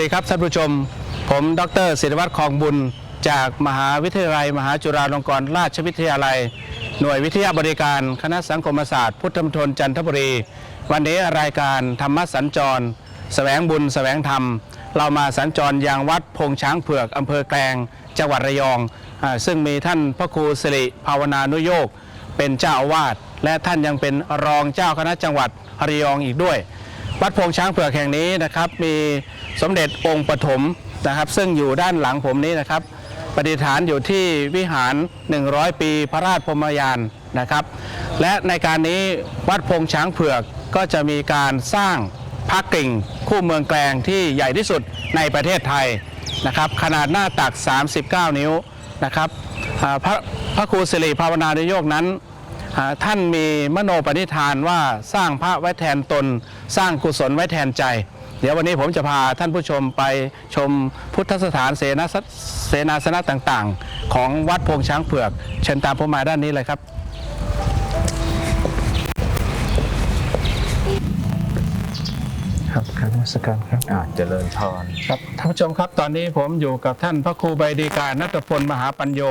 วัสดีครับท่านผู้ชม ผมดรศิริวัตรคองบุญ จากมหาวิทยาลัย มหาจุฬาลงกรณราชวิทยาลัย หน่วยวิทยาบริการคณะสังคมศาสตร์ พุทธมณฑลจันทบุรี วันนี้รายการธรรมสัญจรแสวงบุญแสวงธรรม เรามาสัญจรยังวัดพงช้างเผือกอำเภอแกลงจังหวัดระยองอซึ่งมีท่านพระครูสิริภาวนานุโยกเป็นเจ้าอาวาสและท่านยังเป็นรองเจ้าคณะจังหวัดระยองอีกด้วย วัดโพงช้างเผือกแห่งนี้นะครับ มีสมเด็จองค์ปฐมนะครับ ซึ่งอยู่ด้านหลังผมนี้นะครับประดิษฐานอยู่ที่วิหาร 100 ปีพระราชพรมยานนะครับ และในการนี้วัดพงช้างเผือกก็จะมีการสร้างพระกิ่งคู่เมืองแกลงที่ใหญ่ที่สุดในประเทศไทยนะครับ ขนาดหน้าตัก 39 นิ้วนะครับพระพระครูสิริภาวนานุโยกนั้น ท่านมีมโนปณิธานว่าสร้างพระไว้แทนตน สร้างกุศลไว้แทนใจ เดี๋ยววันนี้ผมจะพาท่านผู้ชมไปชมพุทธสถานเสนาสเสนาสนะต่างๆ ของวัดโพงช้างเผือก เชิญตามผมมาด้านนี้เลยครับครับครับนมัสการครับอ่าเจริญพรครับท่านผู้ชมครับตอนนี้ผมอยู่กับท่านพระครูใบดีการนัตพลมหาปัญโย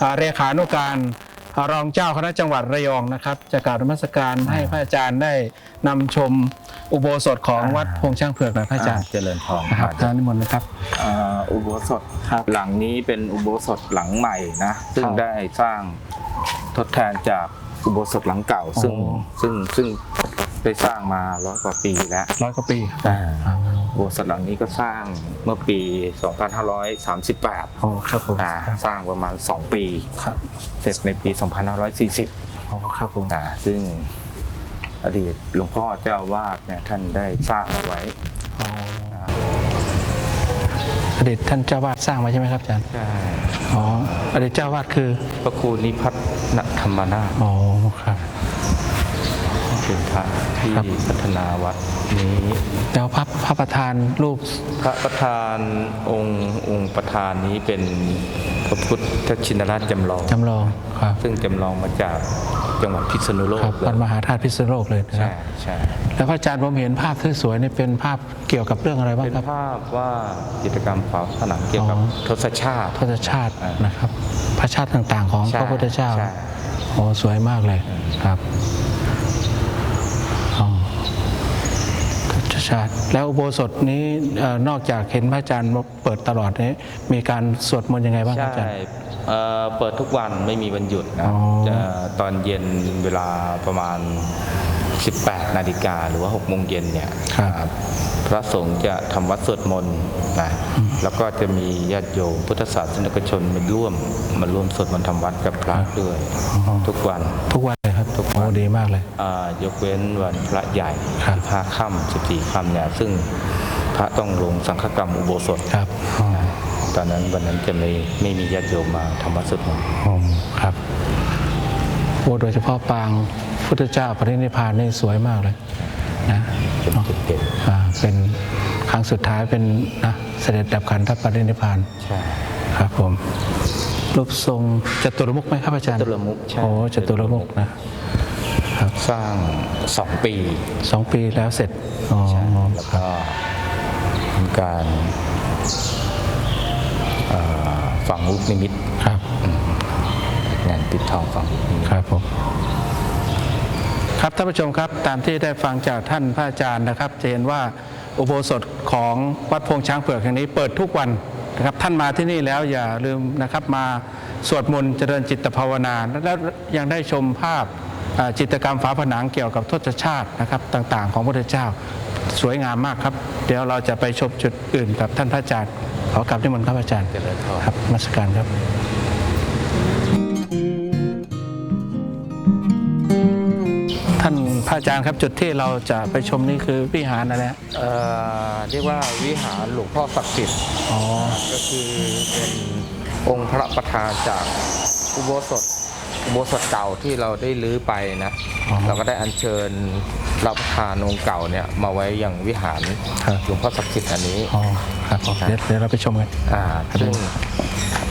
อ่าเรขานุการอ่า รองเจ้าคณะจังหวัดระยองนะครับจะกล่าวนมัสการให้พระอาจารย์ได้นำชมอุโบสถของวัดพงช้างเผือกหน่อยพระอาจารย์เจริญพรนะครับอ่าท่านนิมนต์นะครับ อ่าอุโบสถครับหลังนี้เป็นอุโบสถหลังใหม่นะซึ่งครับได้สร้างทดแทนจากอุโบสถหลังเก่า ซึ่งอ๋อซึ่งซึ่งได้สร้างมาร้อยกว่าปีแล้วร้อยกว่าปีอ่าอุ โบสถหลังนี้ก็สร้างเมื่อปี 2538โอ้ครับผมอ่าสร้างประมาณ 2 ปีครับเสร็จในปี 2540โอ้ครับผมอ่าซึ่งอดีตหลวงพ่อเจ้าอาวาดเนี่ยท่านได้สร้างเอาไว้อ๋ออดีตท่านเจ้าวาดสร้างไว้ใช่ไหมครับอาจารย์ใช่อ๋ออดีตเจ้าวาดคือพระครูนิพัฒนธรรมนาถอ๋อครับ เป็นพระที่ครับ พัฒนาวัดนี้ แล้วพระพระประธานรูป พระประธานองค์องค์ประธานนี้เป็นพระพุทธชินราชจำลอง จำลองครับซึ่งจำลองมาจากจังหวัดพิษณุโลครักบเลวัดยมหาธาตุพิษณุโลกเลยนะคใช่รับใช่แล้วพระอาจารย์ผมเห็นภาพที่สวยนี่เป็นภาพเกี่ยวกับเรื่องอะไรบ้างเป็นครับ ภาพว่าจิตรกรรมฝาผนังเกี่ยวกับอ๋อ ทศชาติ พระชาติอ่านนะครับ พระชาติต่างๆ ของใช่พระพุทธเจ้าใช่ โอ้สวยมากเลยครับอ๋อ พระชาติแล้วอุโบสถนี้เอ่อนอกจากเห็นพระอาจารย์เปิดตลอดนี้มีการสวดมนต์ยังไงบ้างครับใช่อาจารย์เอ่อเปิดทุกวันไม่มีวันหยุดนะอ๋อจะตอนเย็นเวลาประมาณ 18 นาฬิกาหรือว่า6โมงเย็นเนี่ยครับอ่าพระสงฆ์จะทำวัดสวดมนต์นะแล้วก็จะมีญาติโยมพุทธศาสนิกชนมาร่วมมาร่วมสวดมนต์ทำวัดกับพระด้วยทุกวันทุกวันเลย ครับทุกวันโอ้ดีมากเลยอ่ายกเว้นวันพระใหญ่ครับพระค่ำสิบสี่ค่ำเนี่ยซึ่งพระต้องลงสังฆกรรมอุโบสถครับอ๋อตอนนั้นวันนั้นจะไม่ไม่มีญาติโยมมาทำวัดสวดมนต์อ๋อครับโอ้โดยเฉพาะปางพุทธเจ้าปรินิพพานนี่สวยมากเลยนะเป็นจุดเด่นอ่าเป็นครั้งสุดท้ายเป็นนะเสด็จดับขันธปรินิพพานใช่ครับผม รูปทรงจตุรมุขไหมครับอาจารย์จตุรมุขใช่โอ้จตุรมุขนะครับสร้างสองปีสองปีแล้วเสร็จอ๋อใช่แล้วก็เป็นการเอ่อฝังลูกนิมิตครับงานปิดทองฝังลูกนิมิตครับผมครับท่านผู้ชมครับตามที่ได้ฟังจากท่านพระอาจารย์นะครับจะเห็นว่าอุโบสถของวัดโพงช้างเผือกแห่งนี้เปิดทุกวัน นะครับท่านมาที่นี่แล้วอย่าลืมนะครับมาสวดมนต์เจริญจิตภาวนา และยังได้ชมภาพอ่าจิตรกรรมฝาผนังเกี่ยวกับทศชาตินะครับต่างๆ ของพระพุทธเจ้าสวยงามมากครับ เดี๋ยวเราจะไปชมจุดอื่นกับท่านพระอาจารย์ขอกลับนิมนต์ครับอาจารย์เจริญพรครับนมัสการครับ อาจารย์ครับจุดที่เราจะไปชมนี่คือวิหารอะไรฮะเอ่อเรียกว่าวิหารหลวงพ่อศักดิ์สิทธิ์อ๋อก็คือเป็นองค์พระประธานจากอุโบสถอุโบสถเก่าที่เราได้ลื้อไปนะอ๋อเราก็ได้อัญเชิญพระประธานองค์เก่าเนี่ยมาไว้อย่างวิหารครับหลวงพ่อศักดิ์สิทธิ์อันนี้อ๋อครับผมเดี๋ยวเดี๋ยวเราไปชมกันอ่าซึ่ง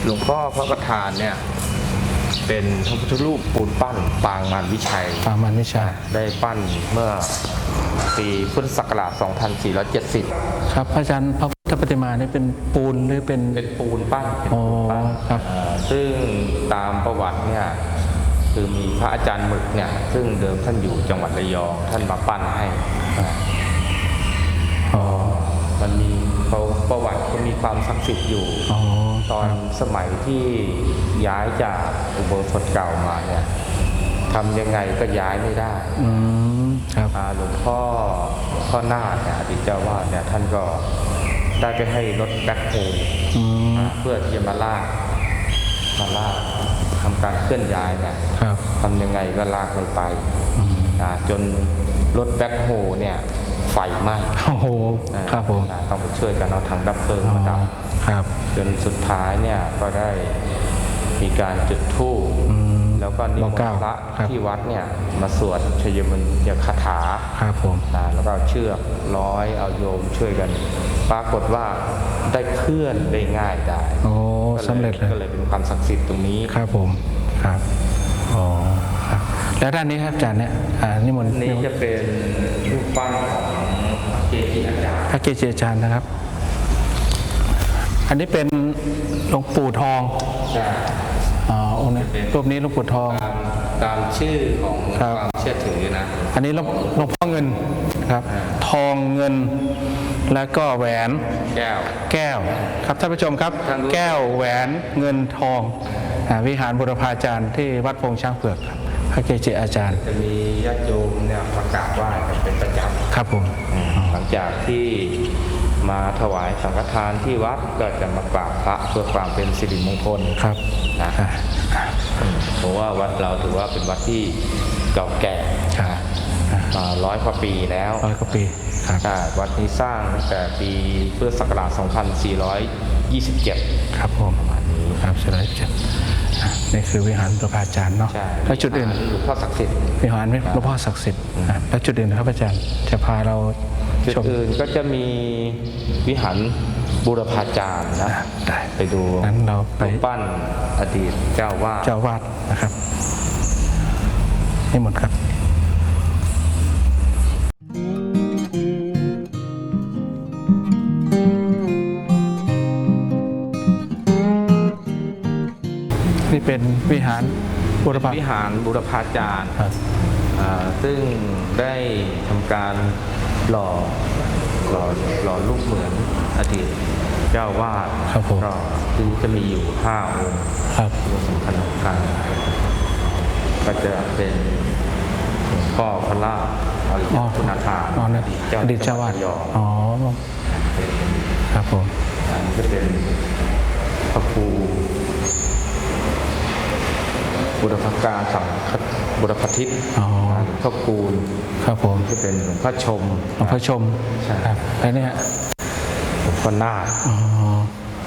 หลวงพ่อพระประธานเนี่ย เป็นพระพุทธรูปปูนปั้นปางมารวิชัยฟังมันไม่ใช่ได้ปั้นเมื่อปีพุทธศักราช 2470 ครับพระอาจารย์พระพุทธถ้าปฏิมาเนี่ยเป็นปูนหรือเป็น เป็นปูนปั้นเป็นอ๋อปูนปั้นครับ เอ่อซึ่งตามประวัติเนี่ยคือมีพระอาจารย์หมึกเนี่ยซึ่งเดิมท่านอยู่จังหวัดระยองท่านมาปั้นให้ อ๋อ มันมี เขาประวัติก็มีความศักดิ์สิทธิ์อยู่ อ๋อตอนสมัยที่ย้ายจากอุโบสถเก่ามาเนี่ยทำยังไงก็ย้ายไม่ได้อืมครับอ่าหลวงพ่อพ่อนาคเนี่ยอดีตเจ้าวาดเนี่ยท่านก็ได้ไปให้รถแบ็คโฮลอืมอ่าเพื่อที่จะมาลากมาลากทำการเคลื่อนย้ายเนี่ยครับทำยังไงก็ลากไม่ไปอ่าจนรถแบ็คโฮเนี่ยไฟไหม้โอ้โหอ่าครับผมอ่าต้องไปช่วยกันเอาถังดับเพลิงอ๋อมาดับครับจนสุดท้ายเนี่ยก็ได้มีการจุดธูปอืมแล้วก็นิมบอกนกล่าวต์พระครับที่วัดเนี่ยมาสวดชยมนยคาถาครับผมอ่าแล้วก็เอาเชือกร้อยเอาโยมช่วยกัน ปรากฏว่าได้เคลื่อนได้ง่ายได้โอ้ก็สำเร็จเลยก็เลยเป็นความศักดิ์สิทธิ์ตรงนี้ครับผมครับอ๋อครับแล้วด้านนี้ครับอาจารย์เนี่ยอ่านิมนต์นี่จะเป็นรูปปั้นของ พระเกจิอาจารย์นะครับ อันนี้เป็นหลวงปู่ทองใช่อ๋อองค์นี้รูปนี้หลวงปู่ทอง ตามตามชื่อของครับความเชื่อถือนะ อันนี้หลวงหลวงพ่อเงินครับ ทองเงินแล้วก็แหวนแก้วแก้วครับท่านผู้ชมครับทางนู้นแก้วแหวนเงินทองอ่าวิหารบุรพาจารย์ที่วัดโพงช้างเผือกครับพระเกจิอาจารย์ จะมีญาติโยมเนี่ยมากราบไหว้กันเป็นประจำครับผม หลังจากที่มาถวายสังฆทานที่วัดก็จะมากราบพระเพื่อความเป็นสิริมงคลครับนะอ่าเพราะว่าวัดเราถือว่าเป็นวัดที่เก่าแก่ครับอ่ามาร้อยกว่าปีแล้วร้อยกว่าปีครับใช่วัดนี้สร้างตั้งแต่ปีพุทธศักราช 2427 ครับผมครับสไลด์เจ็ดอะนี่คือวิหารบุรพาจารย์เนาะใช่แล้วจุดอื่นหลวงพ่อศักดิ์สิทธิ์วิหารหลวงพ่อศักดิ์สิทธิ์อะแล้วจุดอื่นนะครับอาจารย์จะพาเรา จุดชมอื่นก็จะมีวิหารบูรพาจารย์นะอะได้ไปดูงั้นเราไปรูปปั้นอดีตเจ้าวาดเจ้าอาวาดนะครับนี่หมดครับนี่เป็นวิหารบุรพาวิหารบูรพาจารย์ครับอ่าซึ่งได้ทำการ หล่อหล่อหล่อรูปเหมือนอดีตเจ้าวาดครับผม ก็ซึ่งจะมีอยู่ห้าองค์ครับที่สำคัญสำคัญก็จะเป็นหลวงพ่อพระลาภอริยอ๋อคุณธาอ๋อนะอดีตเจ้าวาดระยองอ๋อครับผม อันนี้ก็เป็นพระครูบุรพการสังฆ บุรพทิศอ๋อหลวงพ่อคูณครับผมก็เป็นหลวงพ่อชมหลวงพ่อชมใช่ครับแล้วเนี่ยหลวงพ่อนาคอ๋อ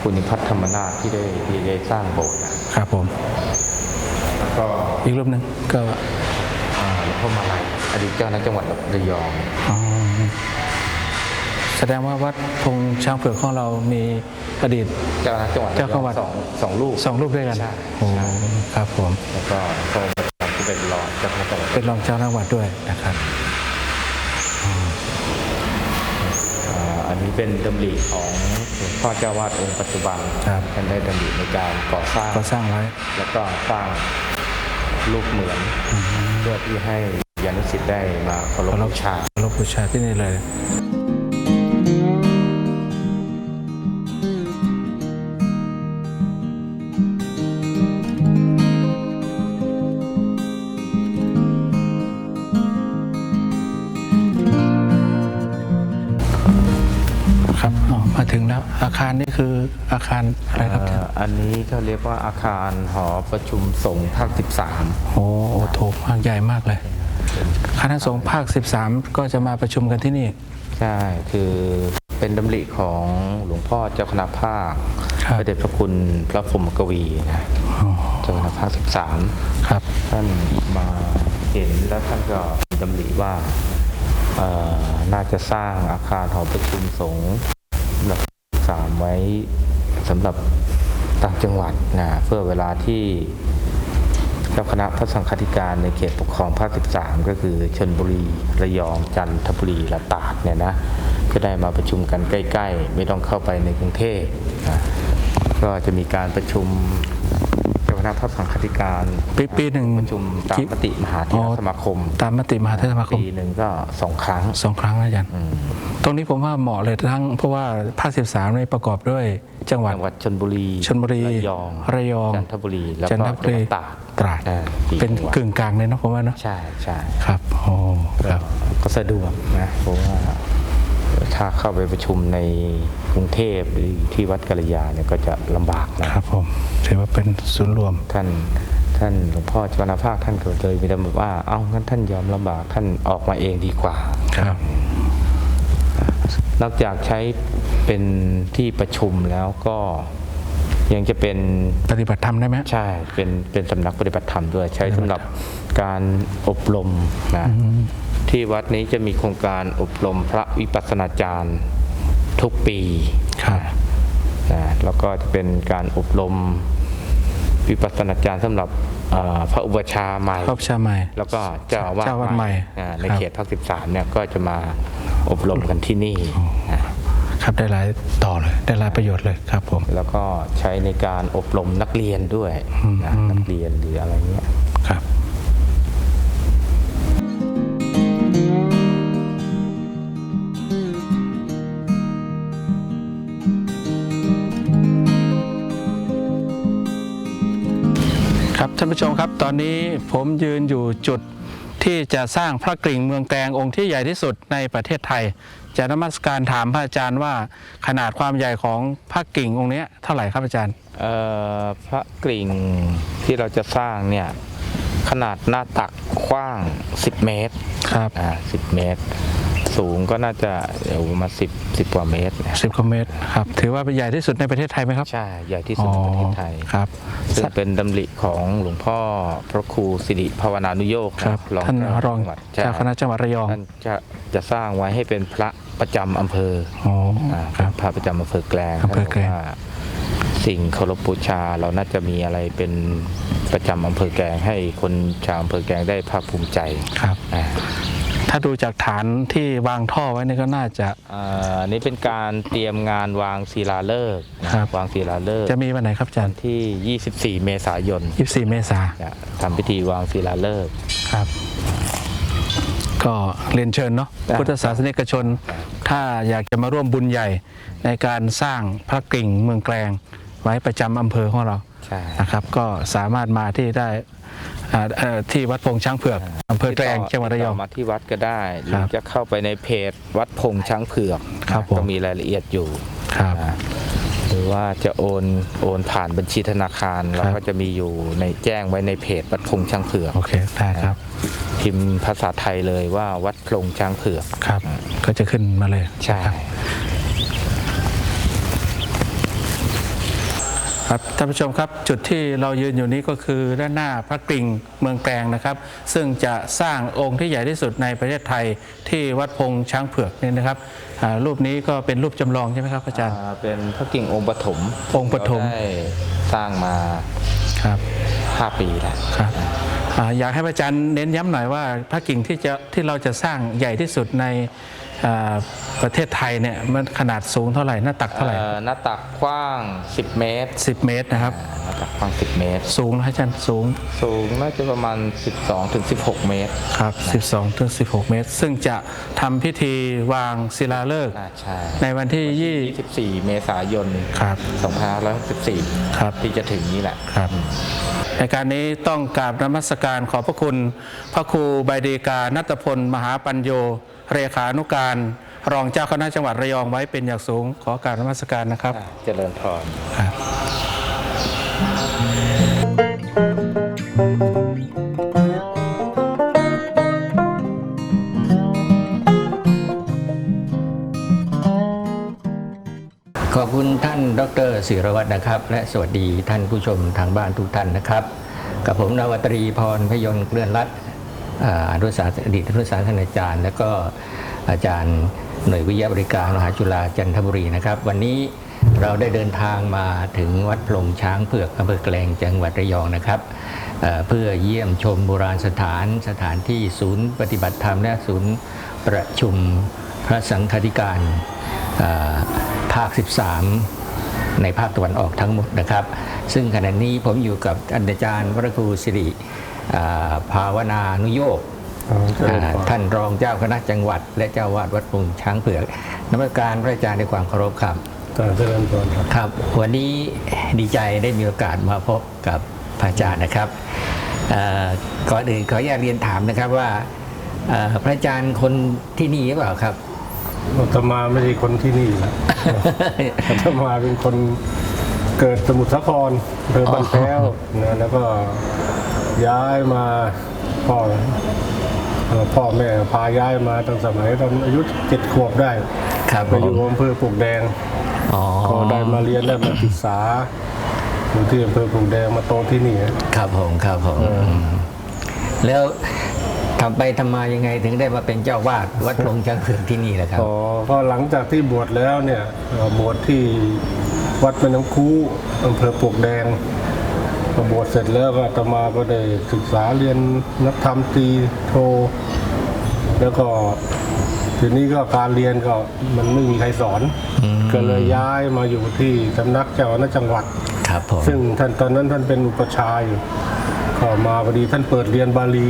คุณนิพัฒน์ธรรมนาถที่ได้ที่ได้สร้างโบสถ์นะครับผมแล้วก็อีกรูปหนึ่งก็อ่าหลวงพ่อมาลัยอดีตเจ้าหน้าจังหวัดระยองอ๋อแสดงว่าวัดพงช้างเผือกของเรามีอดีตเจ้าหน้าจังหวัดระเจ้ายจัองหวัดสองสองลูกสองรูปด้วยกันใช่โอ้ใช่ครับผมแล้วก็พระองค์ประจำที่ เป็นรองเจ้าคณะจังหวัดเป็นรองเจ้าหน้าวัดด้วยนะครับอ่าอันนี้เป็นดำริของหลวงพ่อเจ้าวาดองค์ปัจจุบันครับท่านได้ดำริในการก่อสร้าง ก็สร้างไว้ แล้วก็สร้างรูปเหมือนเพื่อที่ให้ยานุสิทธิ์ได้มาเคารพบูชาเคารพบูชาที่นี่เลยาคารนี่คืออาคารอะไรครับ เอ่ออันนี้เขาเรียกว่าอาคารหอประชุมสงฆ์ภาค 13 โอ้โหโถงมากใหญ่มากเลย คณะสงฆ์ภาค 13 ก็จะมาประชุมกันที่นี่ ใช่ คือเป็นดำริของหลวงพ่อเจ้าคณะภาคครับ พระเดชพระคุณพระพรหมกวีนะอ๋อเจ้าคณะภาค 13 ครับ ท่านมาเห็นแล้วท่านก็ดำริว่าเอ่อน่าจะสร้างอาคารหอประชุมสงฆ์สำหรับ สามไว้สำหรับต่างจังหวัดนะเพื่อเวลาที่เจ้าคณะพระสังฆาธิการในเขตปกครองภาค 13 ก็คือชนบุรีระยองจันทบุรีและตราดเนี่ยนะก็ได้มาประชุมกันใกล้ ๆ ไม่ต้องเข้าไปในกรุงเทพนะก็จะมีการประชุมเจ้าคณะพระสังฆาธิการปีปีหนึ่งประชุมตามมติมหาเถอ๋รอสมาคม ตามมติมหาเทรสมาคมปีหนึ่งก็สองครั้งสองครั้งนะอาจารย์อืม ตรงนี้ผมว่าเหมาะเลยทั้งเพราะว่าภาค 13นี่ประกอบด้วย จังหวัดจังหวัดชนบุรีชลบุรีระยองระยองจันทบุรีแล้วจันก็ทบุรีจังหวัดตากตราดอ่าสี่เป็นจังหวัดกึ่งกลางเลยเนาะผมว่าเนาะใช่ใช่ครับโอ้ครับก็สะดวกนะเพราะว่าถ้าเข้าไปประชุมในกรุงเทพหรือที่วัดกัลยาเนี่ยก็จะลำบากนะครับผมถือว่าเป็นศูนย์รวมท่านท่านหลวงพ่อเจ้าคณะภาคท่านก็เลยมีแต่บอกว่า เอ้างั้นท่านยอมลำบากท่านออกมาเองดีกว่าครับ นอกจากใช้เป็นที่ประชุมแล้วก็ยังจะเป็นปฏิบัติธรรมได้ไหมใช่เป็นเป็นสำนักปฏิบัติธรรมด้วยใช้สำหรับการอบรมนะที่วัดนี้จะมีโครงการอบรมพระวิปัสสนาจารย์ทุกปีครับนะแล้วก็จะเป็นการอบรมวิปัสสนาจารย์สำหรับ เอ่อพระอุปชฌาย์ใหม่ ครอบชาใหม่ แล้วก็เจ้าอาวาสเจ้าอาวาสใหม่อ่าในครับ เขตภาค13เนี่ยก็จะมาอบรมกันที่นี่นะครับได้หลายต่อเลยได้หลายประโยชน์เลยครับผม แล้วก็ใช้ในการอบรมนักเรียนด้วยนะนักเรียนหรืออะไรเงี้ย ครับ ผู้ชมครับ ตอนนี้ผมยืนอยู่จุดที่จะสร้างพระกริ่งเมืองแกลงองค์ที่ใหญ่ที่สุดในประเทศไทย จะนมัสการถามพระอาจารย์ว่าขนาดความใหญ่ของพระกริ่งองค์เนี้ยเท่าไหร่ครับอาจารย์เอ่อพระกริ่งที่เราจะสร้างเนี่ยขนาดหน้าตักกว้าง 10 เมตรครับอ่า10 เมตร สูงก็น่าจะอยู่ประมาณ10 10กว่าเมตรนะสิบกว่าเมตรครับถือว่าเป็นใหญ่ที่สุดในประเทศไทยไหมครับใช่ใหญ่ที่สุดในประเทศไทยอ๋อครับ ซึ่งเป็นดำริของหลวงพ่อพระครูสิริภาวนานุโยคครับรองท่านเจ้ารองจังหวัดใช่เจ้าคณะจังหวัดระยองท่านจะจะสร้างไว้ให้เป็นพระประจำอำเภออ๋ออ่าครับพระประจำอำเภอแกลงอำเภอแกลง ท่านบว่าสิ่งเคารพบูชาเราน่าจะมีอะไรเป็นประจำอำเภอแกลงให้คนชาวอำเภอแกลงได้ภาคภูมิใจครับ อ่า ถ้าดูจากฐานที่วางท่อไว้นี่ก็น่าจะอ่าอันนี้เป็นการเตรียมงานวางศิลาฤกษ์นะครับ วางศิลาฤกษ์จะมีวันไหนครับอาจารย์ ที่ 24 เมษายน 24 เมษาจะทำพิธีวางศิลาฤกษ์ครับ ก็เรียนเชิญเนาะครับพุทธศาสนิกชน ถ้าอยากจะมาร่วมบุญใหญ่ในการสร้างพระกริ่งเมืองแกลงไว้ประจำอำเภอของเราใช่นะครับ ก็สามารถมาที่ได้อ่าเอ่อ ที่วัดพงช้างเผือกอำเภอแกลงจังหวัดระยองติต่มาที่วัดก็ได้หรืครัอบจะเข้าไปในเพจวัดพงช้างเผือกครับผมก็มีรายละเอียดอยู่ครับนะหรือว่าจะโอนโอนผ่านบัญชีธนาคารเราก็จะมีอยู่ในแจ้งไว้ในเพจวัดพงช้างเผือกโอเคได้ครับพิมพ์ภาษาไทยเลยว่าวัดพงช้างเผือกครับ ก็จะขึ้นมาเลยใช่ ครับครับท่านผู้ชมครับจุดที่เรายืนอยู่นี้ก็คือด้านหน้าพระกริ่งเมืองแกลงนะครับ ซึ่งจะสร้างองค์ที่ใหญ่ที่สุดในประเทศไทยที่วัดพงช้างเผือกนี่นะครับอ่ารูปนี้ก็เป็นรูปจำลองใช่ไหมครับอาจารย์ อ่าเป็นพระกิ่งองค์ปฐมองค์ปฐม เราได้สร้างมา ครับ5 ปีแล้วครับอ่าอยากให้พระอาจารย์เน้นย้ำหน่อยว่าพระกิ่งที่จะที่เราจะสร้างใหญ่ที่สุดในอ่า ประเทศไทยเนี่ยมันขนาดสูงเท่าไหร่หน้าตักเท่าไหร่เอ่อหน้าตักกว้าง 10 เมตร 10 เมตรนะครับอ่าหน้าตักกว้าง 10 เมตร สูงนะอาจารย์สูง สูงน่าจะประมาณ 12ถึง16 เมตรครับ12ถึง16 เมตร ซึ่งจะทำพิธีวางศิลาฤกษ์น่าใช่ในวันที่ 24 เมษายนครับ2564ครับที่จะถึงนี้แหละ20ครับในการนี้ต้องกราบนมัสการขอบพระคุณ พระครูใบดีกานัตพล มหาปัญโย เรขานุการ รองเจ้าคณะจังหวัดระยองไว้เป็นอย่างสูงขอกราบนมัสการนะครับ เจริญพรครับขอบคุณท่านดรศิรวัตรนะครับ และสวัสดีท่านผู้ชมทางบ้านทุกท่านนะครับ กับผมนาวตรีพรพยนต์เกลื่อนรัตน์ อนุสาสนอดีตอนุสาสนาจารย์ และก็อาจารย์หน่วยวิทยาบริการมหาจุฬาจันทบุรีนะครับ วันนี้เราได้เดินทางมาถึงวัดพลงช้างเผือกอำเภอแกลงจังหวัดระยองนะครับเพื่อเยี่ยมชมโบราณสถานสถานที่ศูนย์ปฏิบัติธรรมและศูนย์ประชุมพระสังฆาธิการภาค 13 ในภาคตะวันออกทั้งหมดนะครับ ซึ่งขณะนี้ผมอยู่กับอาจารย์วรครูสิริ ภาวนานุโยกอ่าท่านรองเจ้าคณะจังหวัด และเจ้าวาดวัดปรุงช้างเผือกนมัสการพระอาจารย์ในความเคารพครับการเจริญพรครับครับ วันนี้ดีใจได้มีโอกาสมาพบกับพระอาจารย์นะครับเอ่อก่อนอื่นขออนุญาตเรียนถามนะครับว่าเอ่อพระอาจารย์คนที่นี่หรือเปล่าครับอาตมาไม่ใช่คนที่นี่นะอาตมาเป็นคนเกิดสมุทรสาครอำเภอบ้านแพ้วนะแล้วก็ ย้ายมาพ่อเอ่อพ่อแม่พาย้ายมาตั้งสมัยตอนอายุเจ็ดขวบได้ครับไปผอยู่มอำเภอปลูกแดงอ๋อก็ได้มาเรียนได้มาศึกษาอยู่ที่อำเภอปลูกแดงมาโตที่นี่ครับผมครับผมมแล้วทำไปทำมายังไงถึงได้มาเป็นเจ้าวาดวัดปรุงช้างเผือกที่นี่ล่ะครับอ๋อก็หลังจากที่บวชแล้วเนี่ยเอ่อบวชที่วัดแม่น้ำคูอำเภอปลวกแดง พอบวชเสร็จแล้วก็อาตมาก็ได้ศึกษาเรียนนักธรรมตรีโท แล้วก็ทีนี้ก็การเรียนก็มันไม่มีใครสอนก็เลยย้ายมาอยู่ที่สำนักเจ้าคณะจังหวัด ครับผมซึ่งท่านตอนนั้นท่านเป็นอุปชฌาย์อยู่ก็มาพอดีท่านเปิดเรียนบาลี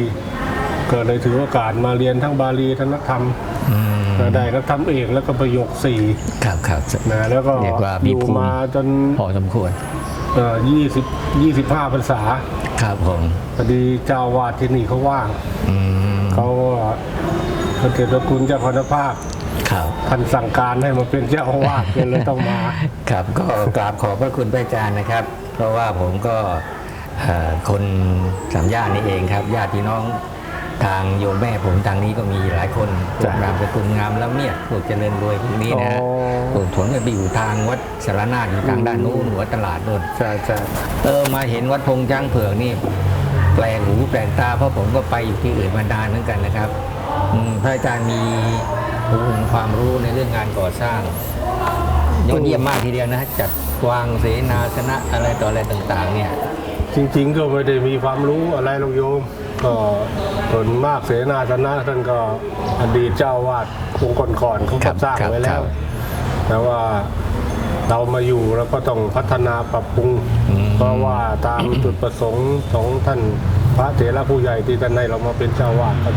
ก็เลยถือโอกาสมาเรียนทั้งบาลีทั้งนักธรรมอืมก็ได้นักธรรมเอกแล้วก็ประโยคสี่ครับครับ นะแล้วก็เรียกว่าอมียู่ภูมิ มาจนพอสมควร ยี่สิบยี่สิบห้าพรรษาครับผมพอดีเจ้าวาดที่นี่เขาว่างอืมเขาพระเดชพระคุณเจ้าคณะภาคครับ ท่านสั่งการให้มาเป็นเจ้าอาวาสก็เลยต้องมา ครับก็กราบขอบพระคุณพระอาจารย์นะครับ เพราะว่าผมก็เอ่อคนสามญาตินี่เองครับญาติพี่น้อง ทางโยมแม่ผมทางนี้ก็มีหลายคนพวกนามสกุลงามแล้วเนี่ยพวกเจริญรวยพวกนี้นะฮะอ๋อผมผมก็ไปอยู่ทางวัดสารนาถอยู่ทางด้านนู้นหัวตลาดนู่นใช่ใช่เออมาเห็นวัดพงช้างเผือกนี่แปลกหูแปลกตาเพราะผมก็ไปอยู่ที่อื่นมานานเหมือนกันนะครับอืมพระอาจารย์มีความรู้ในเรื่องงานก่อสร้างยอดเยี่ยมมากทีเดียวนะจัดวางเสนาสนะอะไรต่ออะไรต่าง ๆ เนี่ย จริงๆก็ไม่ได้มีความรู้อะไรหรอกโยม ก็ส่วนมากเสนาสนะท่านก็อดีตเจ้าวาดองค์ก่อนๆเขาครัก็บสร้างครับไว้แล้ครัวบแต่ว่าเรามาอยู่แล้วก็ต้องพัฒนาปรับปรุงอืมเพราะว่าตามจุดประสงค์ของท่านพระเถระผู้ใหญ่ที่ท่านให้เรามาเป็นเจ้าวาดครับ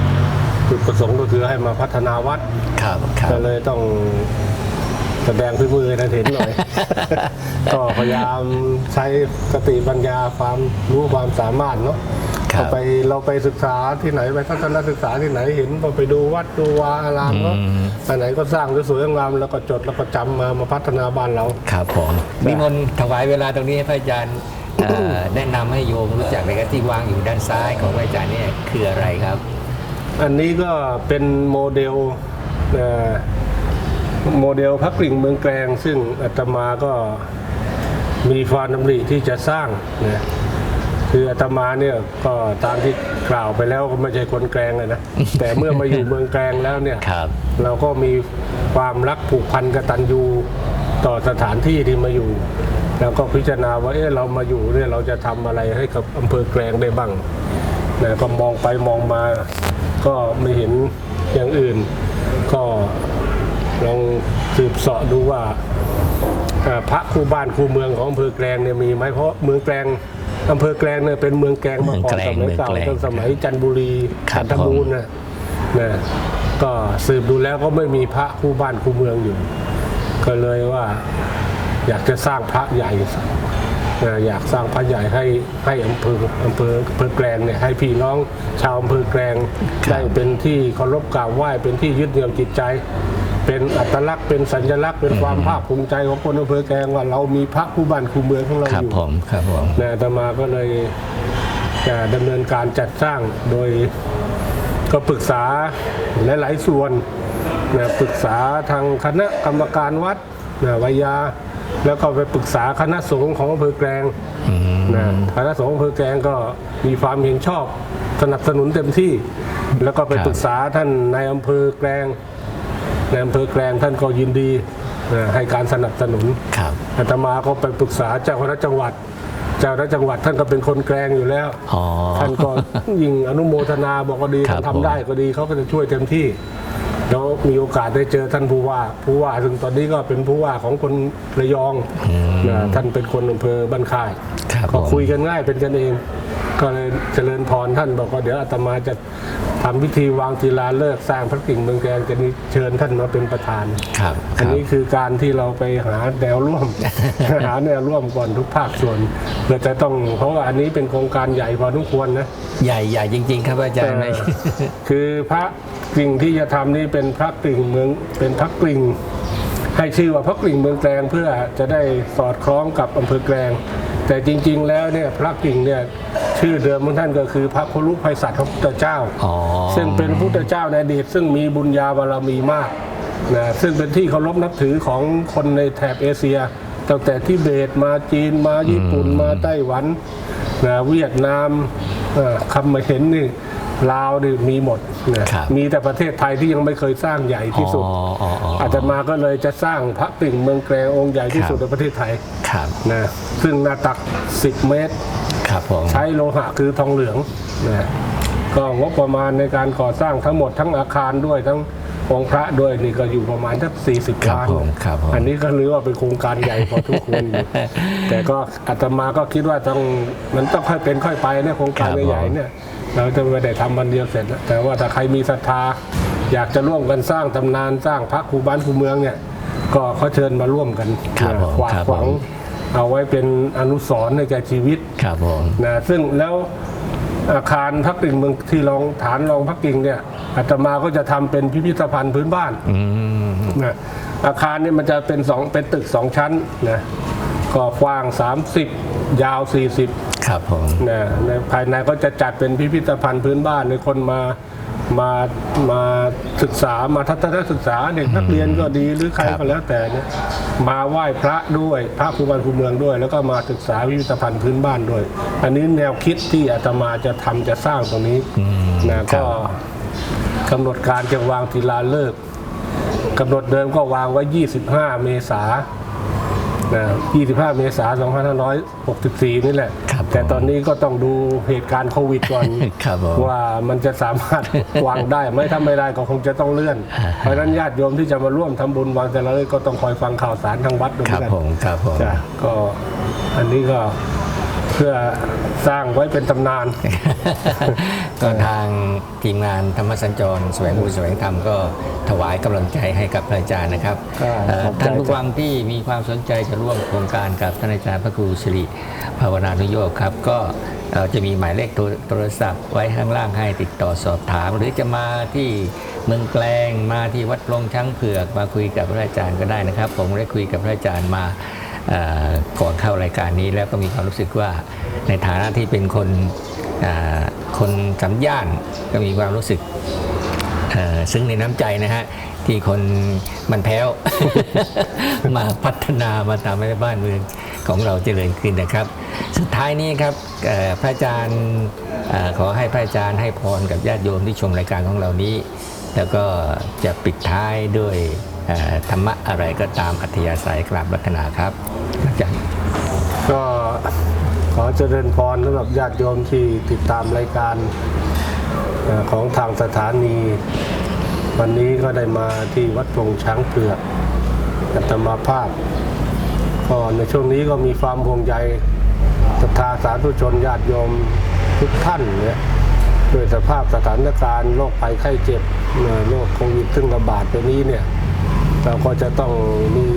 จุดประสงค์ก็คือให้มาพัฒนาวัดครับครับก็เลยต้อง แสดงฝีมือให้ท่านเห็นหน่อย ก็พยายามใช้สติปัญญาความรู้ความสามารถเนาะครับ เราไปเราไปศึกษาที่ไหนไปทัศนศึกษาที่ไหนเห็นเราไปดูวัดดูวาอารามเนาะอืมอันไหนก็สร้างสวยๆงามแล้วก็จดแล้วก็จำมามาพัฒนาบ้านเรา ครับผมนิมนต์ถวายเวลาตรงนี้ให้พระอาจารย์เอ่อแนะนำให้โยมรู้จักเลยครับที่วางอยู่ด้านซ้ายของพระอาจารย์เนี่ยคืออะไรครับ อันนี้ก็เป็นโมเดลเอ่อ โมเดลพระกริ่งเมืองแกลงซึ่งอาตมาก็มีความดำริที่จะสร้างนะคืออาตมาเนี่ยก็ตามที่กล่าวไปแล้วก็ไม่ใช่คนแกลงเลยนะ แต่เมื่อมาอยู่เมืองแกลงแล้วเนี่ยครับ เราก็มีความรักผูกพันกตัญญูต่อสถานที่ที่มาอยู่ แล้วก็พิจารณาว่าเอ๊ะเรามาอยู่เนี่ยเราจะทำอะไรให้กับอำเภอแกลงได้บ้างนะก็มองไปมองมา ก็ไม่เห็นอย่างอื่น ก็ ลองสืบเสาะดูว่าเอ่อพระคู่บ้านคู่เมืองของอำเภอแกลงเนี่ยมีไหมเพราะเมืองแกลงอำเภอแกลงเนี่ยเป็นเมืองแกลงมาก่อนสมัยเก่าตั้งสมัยจันทบุรีครัจับนทบูรณ์นะนะก็สืบดูแล้วก็ไม่มีพระคู่บ้านคู่เมืองอยู่ ก็เลยว่าอยากจะสร้างพระใหญ่นะอยากสร้างพระใหญ่ให้ให้อำเภออำเภออำเภอแกลงเนี่ยให้พี่น้องชาวอำเภอแกลงครับได้เป็นที่เคารพกราบไหว้เป็นที่ยึดเหนี่ยวจิตใจ เป็นอัตลักษณ์เป็นสัญลักษณ์เป็นความภาคภูมิใจของคนอำเภอแกลงว่าเรามีพระคู่บ้านคู่เมืองของเราครับอยู่ผมครับผมนะอาตมาก็เลยจะดำเนินการจัดสร้างโดยก็ปรึกษาหลายๆส่วนนะปรึกษาทางคณะกรรมการวัดนะวิยา แล้วก็ไปปรึกษาคณะสงฆ์ของอำเภอแกลงอืมนะคณะสงฆ์อำเภอแกลงก็มีความเห็นชอบสนับสนุนเต็มที่ แล้วก็ไปครับปรึกษาท่านในายอำเภอแกลง ในอำเภอแกลงท่านก็ยินดีนะให้การสนับสนุนครับอาตมาก็ไปปรึกษาเจ้าคณะจังหวัด เจ้าคณะจังหวัดท่านก็เป็นคนแกลงอยู่แล้วอ๋อท่านก็ยิ่งอนุโมทนาบอกว่าดีครับทำได้ผมก็ดีเขาก็จะช่วยเต็มที่แล้ว มีโอกาสได้เจอท่านผู้ว่าผู้ว่าซึ่งตอนนี้ก็เป็นผู้ว่าของคนระยองนะท่านเป็นคนอำเภอบ้านค่ายครับก็ผม คุยกันง่ายเป็นกันเอง ก็เลยเจริญพรท่านบอกว่าเดี๋ยวอาตมาจะทำพิธีวางศิลาฤกษ์สร้างพระกิ่งเมืองแกงจะนี้เชิญท่านมาเป็นประธาน ครับคอันรับ นี้คือการที่เราไปหาแนวร่วม หาแนวร่วมก่อนทุกภาคส่วนเพื่อจะต้องเพราะว่าอันนี้เป็นโครงการใหญ่พอทุกควรนะ ใหญ่ใหญ่จริง ๆ ครับอาจารย์แต่คือพระกริ่งที่จะทำนี่เป็นพระกริ่งเมืองเป็นพระกริ่งให้ชื่อว่าพระกริ่งเมืองแกลงเพื่อจะได้สอดคล้องกับอำเภอแกลง แต่จริง ๆ แล้วเนี่ยพระกริ่งเนี่ยชื่อเดิมของท่านก็คือพระคุรุภัยสัตว์พระพุทธเจ้าอ๋อซึ่งเป็นพระพุทธเจ้าในอดีตซึ่งมีบุญญาบารมีมากนะซึ่งเป็นที่เคารพนับถือของคนในแถบเอเชียตั้งแต่ทิเบตมาจีนมาญี่ปุ่นมาไต้หวันนะเวียดนามเอ่อคำมาเห็นนี่ ลาวนี่มีหมดนะครับมีแต่ประเทศไทยที่ยังไม่เคยสร้างใหญ่ที่สุด อ๋ออ๋ออ๋ออาตมาก็เลยจะสร้างพระปิ่งเมืองแกลงองค์ใหญ่ที่ครับสุดในประเทศไทยครับนะซึ่งหน้าตัก 10 เมตร ครับผมใช้โลหะคือทองเหลืองนะก็งบประมาณในการก่อสร้างทั้งหมดทั้งอาคารด้วยทั้งองค์พระด้วยนี่ก็อยู่ประมาณสัก40ครับล้าน ผมครับผม อันนี้ก็รู้ว่าเป็นโครงการใหญ่พอทุกคนอยู่แต่ก็อาตมาก็คิดว่าต้องมันต้องค่อยเป็นค่อยไปเนี่ยโครงการครับผมใหญ่ๆเนี่ย เราจะไม่ได้ทำวันเดียวเสร็จนะแต่ว่าถ้าใครมีศรัทธา อยากจะร่วมกันสร้างตำนานสร้างพระครูบ้านครูเมืองเนี่ย ก็เขาเชิญมาร่วมกันครับผมขวากครับขวางผมเอาไว้เป็นอนุสรณ์ในแก่ชีวิตครับผมนะซึ่งแล้วอาคารพักกิ่งเมืองที่รองฐานรองพักกิ่งเนี่ยอาตมาก็จะทำเป็นพิพิธภัณฑ์พื้นบ้านอืมนะอาคารเนี่ยมันจะเป็นสองเป็นตึกสองชั้นนะก็กว้าง 30 ยาว 40 ครับผมนะในภายในก็จะจัดเป็นพิพิธภัณฑ์พื้นบ้านในคนมามามาศึกษามาทัศนศึกษาเด็กนักเรียนก็ดีหรือใครก็แล้วแต่เนี่ยมาไหว้พระด้วยพระครูบาครูเมืองด้วย แล้วก็มาศึกษาพิพิธภัณฑ์พื้นบ้านด้วย อันนี้แนวคิดที่อาตมาจะทำจะสร้างตรงนี้นะก็กำหนดการจะวางทีลาเลิกษ์กำหนดเดิมก็วางไว้ 25 เมษานะ25 เมษายน2564 นี่แหละ ครับแต่ตอนนี้ก็ต้องดูเหตุการณ์โควิดก่อนครับผมว่ามันจะสามารถวางได้ไหมถ้าไม่ได้ก็คงจะต้องเลื่อน เพราะฉะนั้นญาติโยมที่จะมาร่วมทำบุญวางแต่ละเรื่องก็ต้องคอยฟังข่าวสารทางวัดด้วยครับกันผมครับผมจ้ะก็อันนี้ก็ เพื่อสร้างไว้เป็นตำนาน ก็ทางทีมงานธรรมสัญจรแสวงบุญแสวงธรรมก็ถวายกำลังใจให้กับพระอาจารย์นะครับครับเอ่อขอบใจท่านผู้ฟังที่มีความสนใจจะร่วมโครงการกับท่านอาจารย์พระครูสิริภาวนานุโยคครับ ก็เอ่อจะมีหมายเลขโทรโทรศัพท์ไว้ข้างล่างให้ติดต่อสอบถาม หรือจะมาที่เมืองแกลงมาที่วัดปลงช้างเผือกมาคุยกับพระอาจารย์ก็ได้นะครับ ผมได้คุยกับพระอาจารย์มาเอ่อ ก่อนเข้ารายการนี้แล้วก็มีความรู้สึกว่าในฐานะที่เป็นคนคนสัญญาณก็มีความรู้สึกซึ่งในน้ำใจนะฮะที่คนมันแพ้ว มาพัฒนามาทำให้บ้านเมืองของเราเจริญขึ้นนะครับ สุดท้ายนี้ครับพระอาจารย์ขอให้พระอาจารย์ให้พรกับญาติโยมที่ชมรายการของเรานี้ แล้วก็จะปิดท้ายด้วย ธรรมะอะไรก็ตามอัธยาศัยกราบรัตนาครับอาจารย์ก็ขอเจริญพรสำหรับญาติโยมที่ติดตามรายการอของทางสถานี วันนี้ก็ได้มาที่วัดพงช้างเผือกอัตมาภาพก็ในช่วงนี้ก็มีความห่วงใยศรัทธาสาธุชนญาติโยมทุกท่านเนี่ยด้วยสภาพสถานการณ์โรคภัยไข้เจ็บโรคโควิดซึ่งระบาดไปนี้เนี่ย เราก็จะต้องมี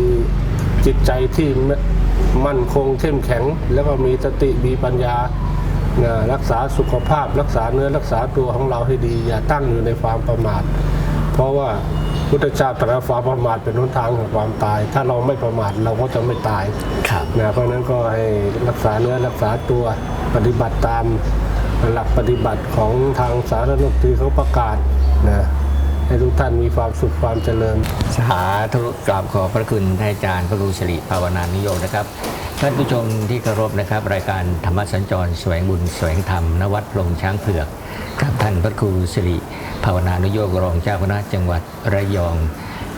จิตใจที่มั่นคงเข้มแข็ง แล้วก็มีสติมีปัญญานะรักษาสุขภาพ รักษาเนื้อรักษาตัวของเราให้ดี อย่าตั้งอยู่ในความประมาท เพราะว่าพุทธเจ้าตรัสว่าความประมาทเป็นหนทางของความตาย ถ้าเราไม่ประมาทเราก็จะไม่ตายครับนะเพราะฉะนั้นก็ให้รักษาเนื้อรักษาตัวปฏิบัติตามหลักปฏิบัติของทางสาธารณสุขที่เขาประกาศนะ ให้ทุกท่านมีความสุขความเจริญ สาธุกราบขอบพระคุณท่านอาจารย์พระครูสิริภาวนานิโยมนะครับ ท่านผู้ชมที่เคารพนะครับ รายการธรรมสัญจรแสวงบุญแสวงธรรมณวัดพลงช้างเผือกกับท่านพระครูสิริภาวนานุโยกรองเจ้าคณะจังหวัดระยอง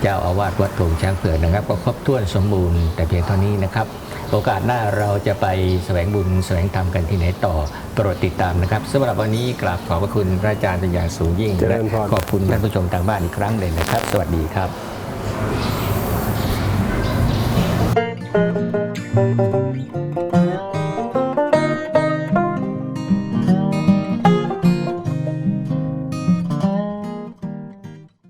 เจ้าอาวาสวัดพลงช้างเผือกนะครับ ก็ครบถ้วนสมบูรณ์แต่เพียงเท่านี้นะครับ โอกาสหน้าเราจะไปแสวงบุญแสวงธรรมกันที่ไหนต่อโปรดติดตามนะครับสำหรับวันนี้กราบขอบพระคุณพระอาจารย์เป็นอย่างสูงยิ่งเจริและญพรขอบคุณท่านผู้ชมทางบ้านอีกครั้งหนึ่งนะครับ สวัสดีครับ Thank